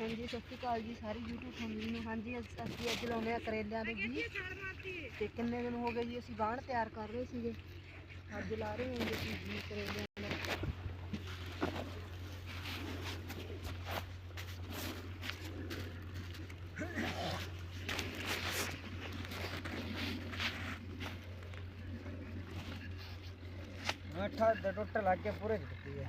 ਹਾਂਜੀ ਸਤਿ ਸ਼੍ਰੀ ਅਕਾਲ ਜੀ ਸਾਰੀ YouTube ਫੈਮਿਲੀ ਨੂੰ ਹਾਂਜੀ ਅਸ- ਅਸੀਂ ਅੱਜ ਲਾਉਨੇ ਆ ਕਰੇਲਿਆਂ ਦੇ ਬੀਜ ਤੇ ਕਿੰਨੇ ਦਿਨ ਹੋ ਗਏ ਜੀ ਅਸੀਂ ਬਾਣ ਤਿਆਰ ਕਰ ਰਹੇ ਸੀਗੇ ਅੱਜ ਲਾ ਰਹੇ ਹਾਂ ਜੀ ਅਸੀਂ ਬੀਜ ਕਰੇਲਿਆਂ ਦੇ ਅੱਠਾ ਦੇ ਟੁੱਟ ਲੱਗ ਕੇ ਪੂਰੇ ਦਿੱਤੀ ਹੈ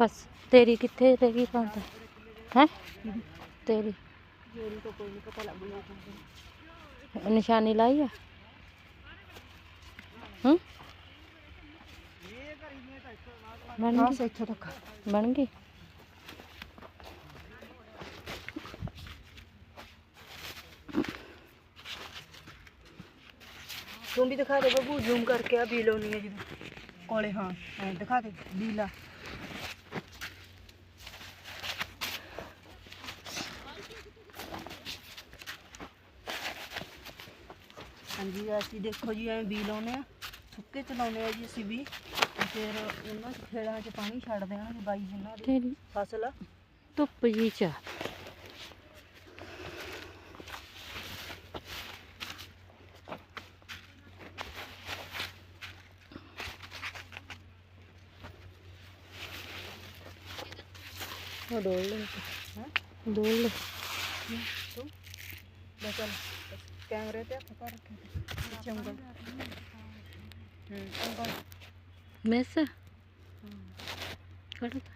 ਬਸ ਤੇਰੀ ਕਿੱਥੇ ਰਹਿ ਗਈ ਪੰਤ ਹੈ ਤੇਰੀ ਜੋਰੀ ਤੋਂ ਕੋਈ ਨਹੀਂ ਪਤਾ ਲੱਗ ਗਿਆ ਨਿਸ਼ਾਨੀ ਲਾਈ ਆ ਹੂੰ ਬਣ ਹਾਂ ਗਈ ਸੇ ਇੱਥੋਂ ਤੱਕ ਬਣ ਗਈ ਤੂੰ ਵੀ ਦਿਖਾ ਦੇ ਬੱਬੂ ਜ਼ੂਮ ਕਰਕੇ ਆ ਵੀ ਲਾਉਣੀ ਹੈ ਜਦੋਂ ਕੋਲੇ ਹਾਂ ਐਂ ਦਿਖਾ ਦੇ ਲੀਲਾ ਹਾਂਜੀ ਅਸੀਂ ਦੇਖੋ ਜੀ ਐਂ ਬੀ ਲਾਉਨੇ ਆ ਸੁੱਕੇ ਚ ਲਾਉਨੇ ਆ ਜੀ ਅਸੀਂ ਵੀ ਤੇ ਫਿਰ ਉਹਨਾਂ ਚ ਖੇੜਾਂ ਚ ਪਾਣੀ ਛੱਡ ਦੇਣਾ ਜੀ ਬਾਈ ਜਿੰਨਾ ਦੀ ਤੇਰੀ ਫਸਲ ਆ ਧੁੱਪ ਜੀ ਚ ਉਹ ਡੋਲ ਲੈ ਹੈਂ? ਡੋਲ ਲੈ ਤੂੰ ਲੈ ਚੱਲ Câmera até agora. Jungle. Hum. Jungle. Mesa? Hum. Corta.